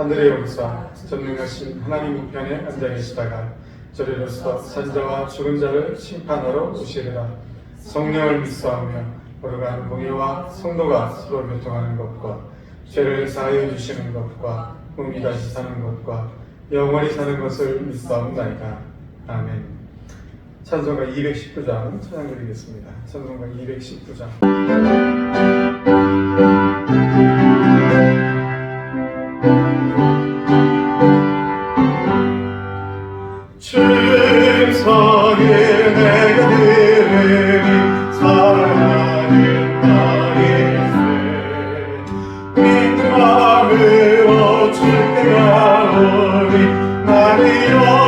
하늘의 용사 전능하신 하나님 우편에 앉아 계시다가 저리로서 산자와 죽은 자를 심판하러 오시리라. 성령을 믿사오며 거룩한 공예와 성도가 서로 교통하는 것과 죄를 사하여 주시는 것과 몸이 다시 사는 것과 영원히 사는 것을 믿사옵나이다. 아멘. 찬송가 219장 찬양 드리겠습니다. 찬송가 219장 오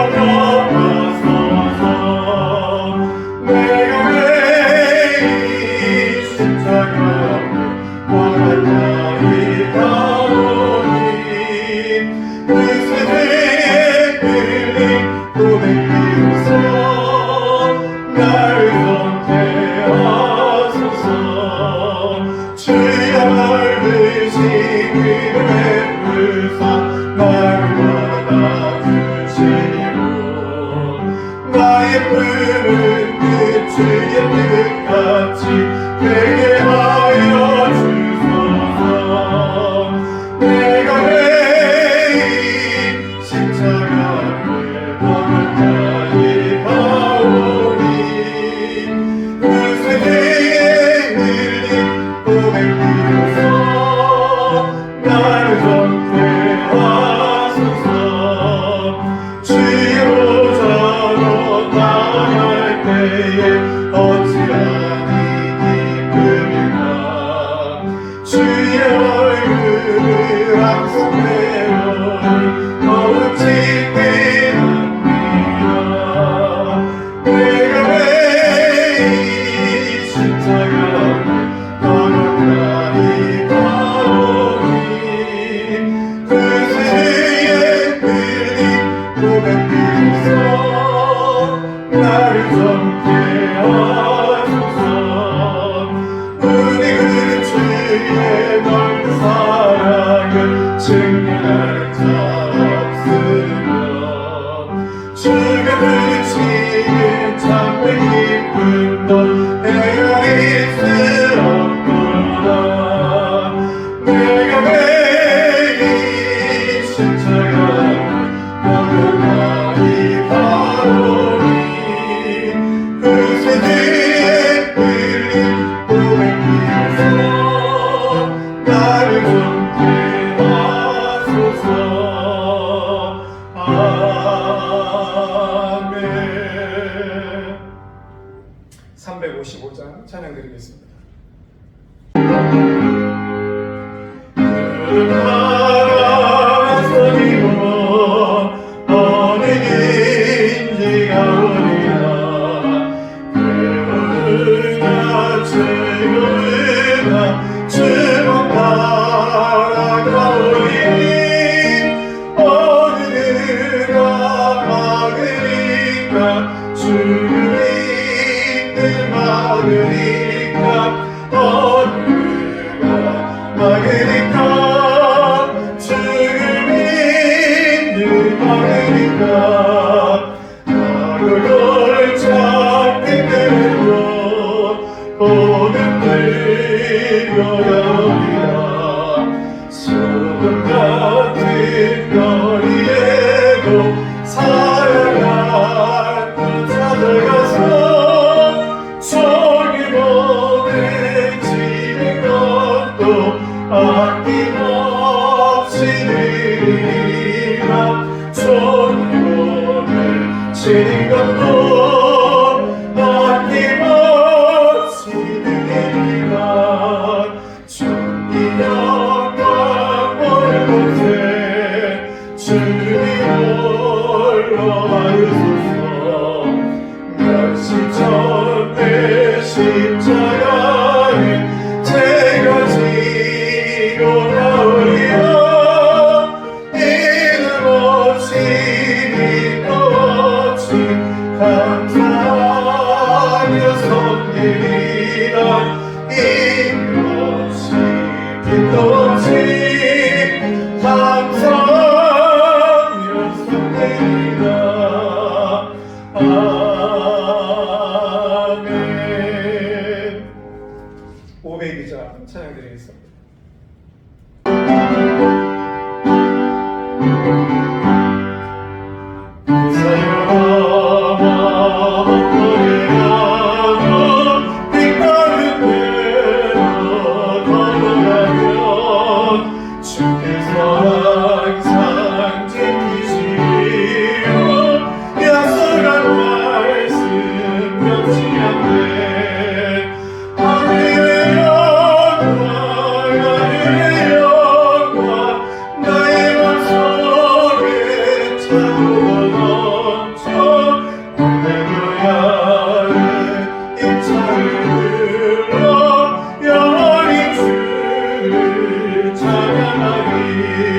찬양하리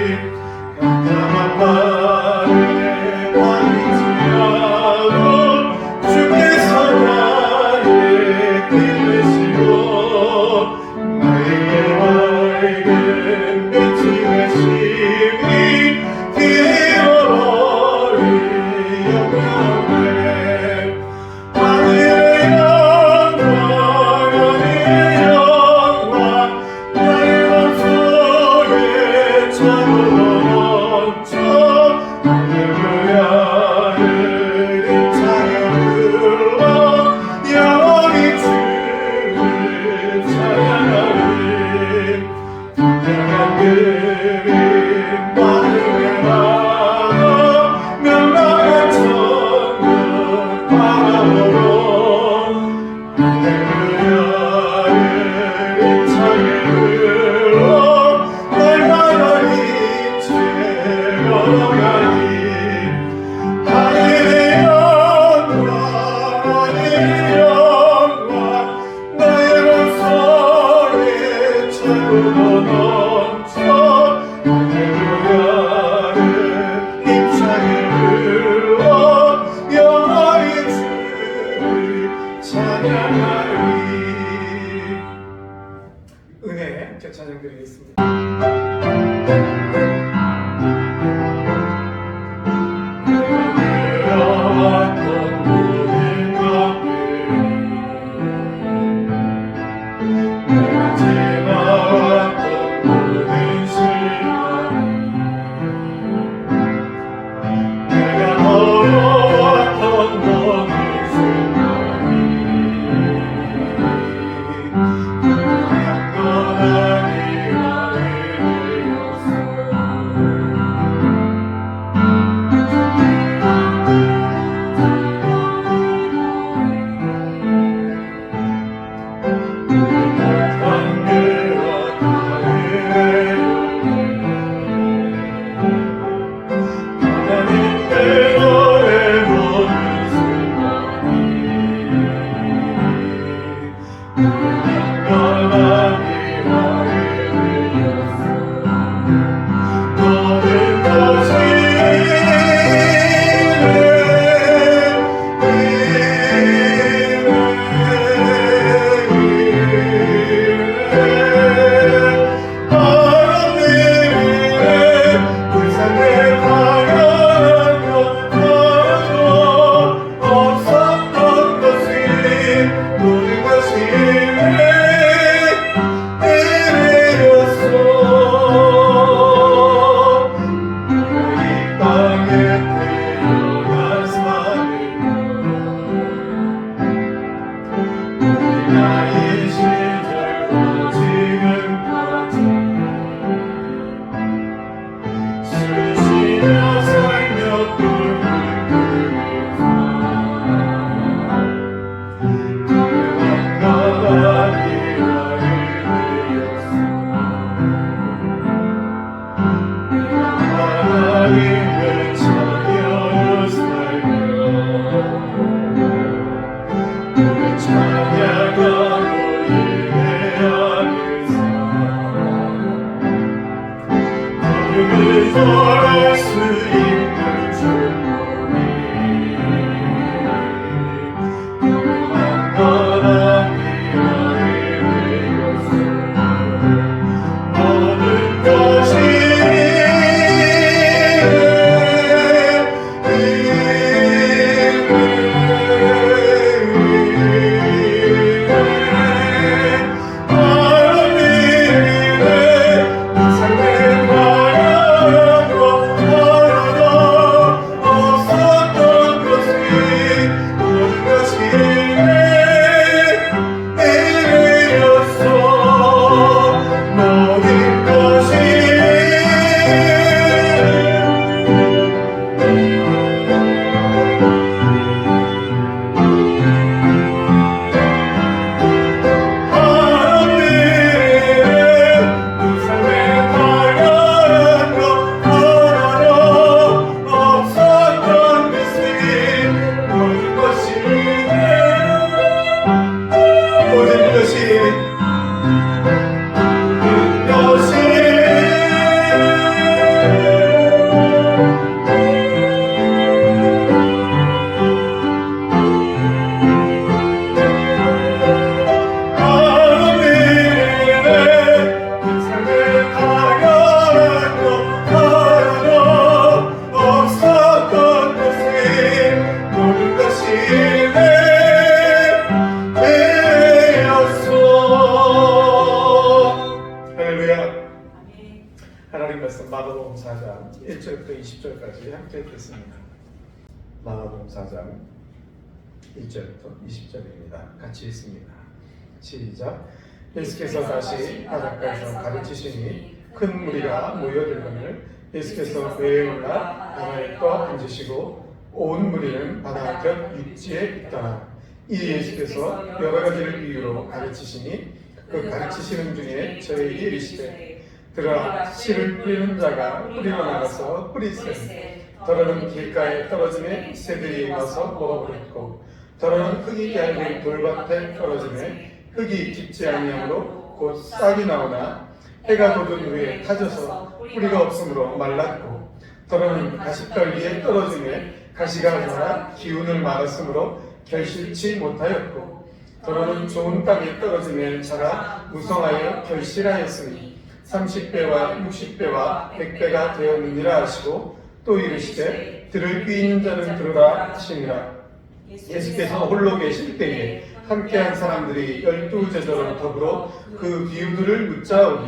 시작. 예수께서 다시 바닷가에서 가르치시니 큰 무리가 모여들거늘 예수께서 배에 올라 바다에 떠 앉으시고 온 무리는 바다 곁 육지에 있더라. 이 예수께서 여러 가지를 비유로 가르치시니 그 가르치시는 중에 저에게 이르시되 들어 씨를 뿌리는 자가 뿌리러 나가서 뿌리세 더러는 길가에 떨어짐에 새들이 와서 먹어버렸고 더러는 흙이 얇은 돌밭에 떨어짐에 흙이 깊지 아니하므로 곧 싹이 나오나 해가 돋은 후에 타져서 뿌리가 없으므로 말랐고 더러는 가시떨기에 떨어짐에 가시가 자라 기운을 말았으므로 결실치 못하였고 더러는 좋은 땅에 떨어짐에 자라 무성하여 결실하였으니 30배와 60배와 100배가 되었느니라 하시고 또 이르시되 들을 귀 있는 자는 들으라 하시니라. 예수께서 홀로 계실 때에 함께한 사람들이 열두 제자로 더불어 그 비유들을 묻자오니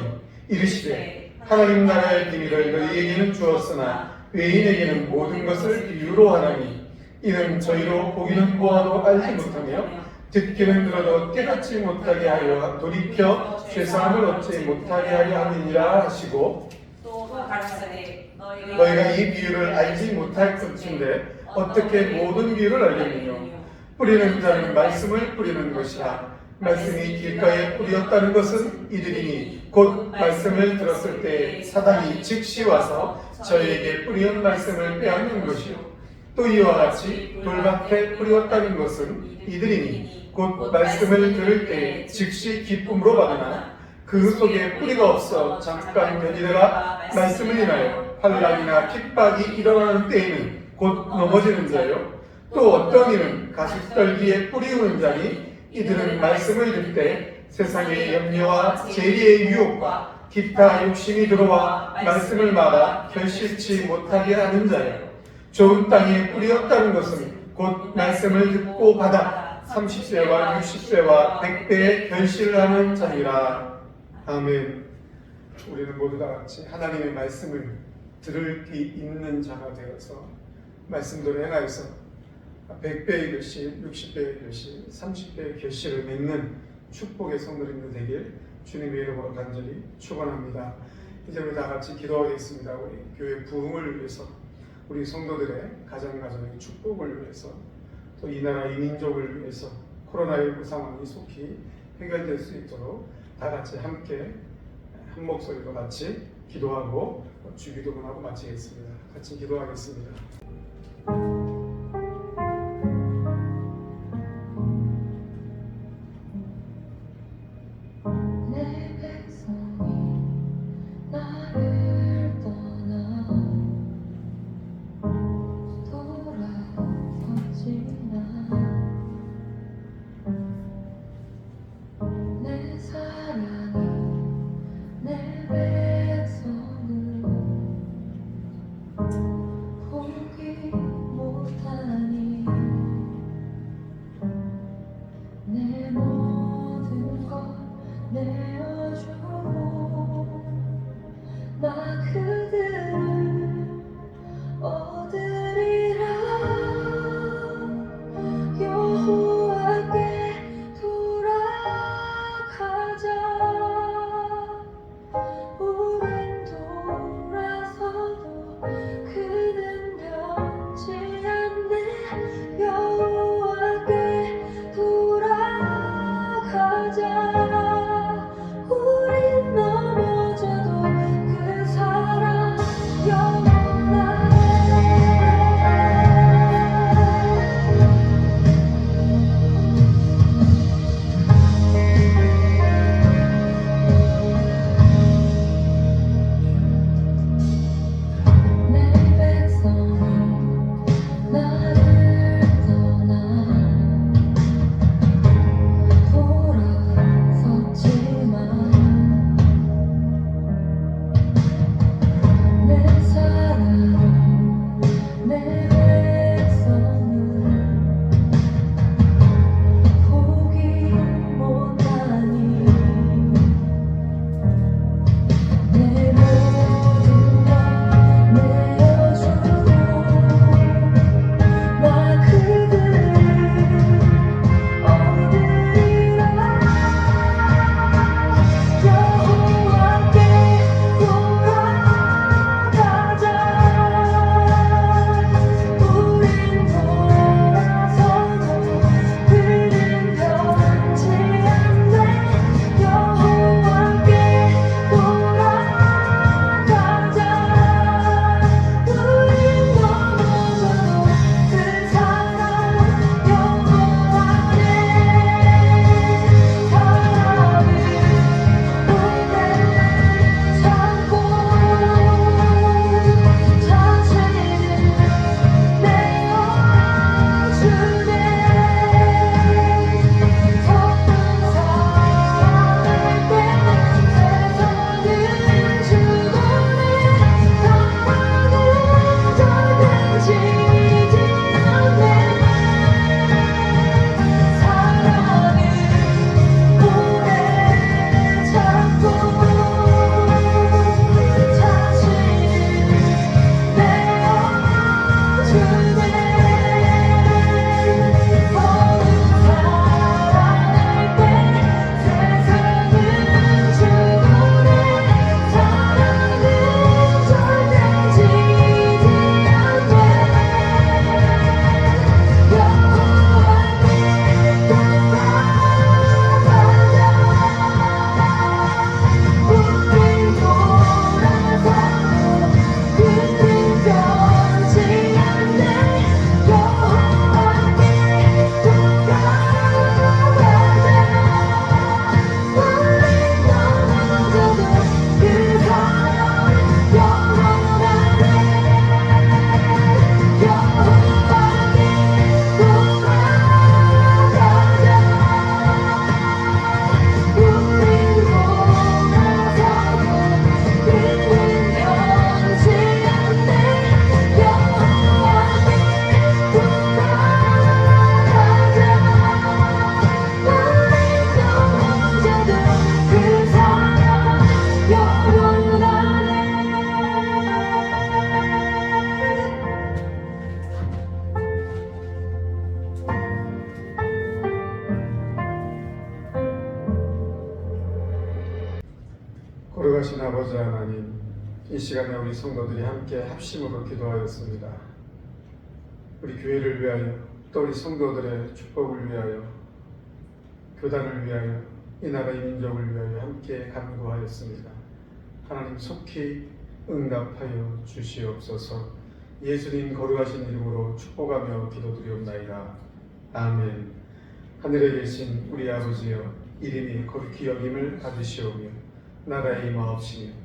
이르시되 하나님 나라의 비밀을 너희에게는 주었으나 외인에게는 모든 것을 비유로 하나니 이는 저희로 보기는 보아도 알지 못하며 듣기는 들어도 깨닫지 못하게 하여 돌이켜 죄사함을 얻지 못하게 하려 함이니라 하시고 또 가라사대 너희가 이 비유를 알지 못할 것인데 어떻게 모든 비유를 알겠느냐 뿌리는 자는 말씀을 뿌리는 것이라. 말씀이 길가에 뿌렸다는 것은 이들이니 곧 말씀을 들었을 때 사단이 즉시 와서 저희에게 뿌리온 말씀을 빼앗는 것이요. 또 이와 같이 돌밭에 뿌렸다는 것은 이들이니 곧 말씀을 들을 때 즉시 기쁨으로 받으나 그 속에 뿌리가 없어 잠깐 견디다가 말씀을 인하여 환란이나 핍박이 일어나는 때에는 곧 넘어지는 자요 또 어떤 이는 가시떨기에 뿌리우는 자니 이들은 말씀을 듣되 세상의 염려와 재리의 유혹과 기타 욕심이 들어와 말씀을 막아 결실치 못하게 하는 자요 좋은 땅에 뿌리었다는 것은 곧 말씀을 듣고 받아 30세와 60세와 100배의 결실을 하는 자니라. 아멘. 우리는 모두 다 같이 하나님의 말씀을 들을 귀 있는 자가 되어서 말씀대로 행하여서 100배의 결실, 60배의 결실, 30배의 결실을 맺는 축복의 성도님들 되길 주님의 이름으로 간절히 축원합니다. 이제 우리 다 같이 기도하겠습니다. 우리 교회 부흥을 위해서, 우리 성도들의 가정 가정의 축복을 위해서, 또 이 나라 이 민족을 위해서 코로나19 상황이 속히 해결될 수 있도록 다 같이 함께 한 목소리로 같이 기도하고 주기도문하고 마치겠습니다. 같이 기도하겠습니다. 이 시간에 우리 성도들이 함께 합심으로 기도하였습니다. 우리 교회를 위하여, 또 우리 성도들의 축복을 위하여, 교단을 위하여, 이 나라의 민족을 위하여 함께 간구하였습니다. 하나님 속히 응답하여 주시옵소서. 예수님 거룩하신 이름으로 축복하며 기도드리옵나이다. 아멘. 하늘에 계신 우리 아버지여 이름이 거룩히 여김을 받으시오며 나라의 임하옵시며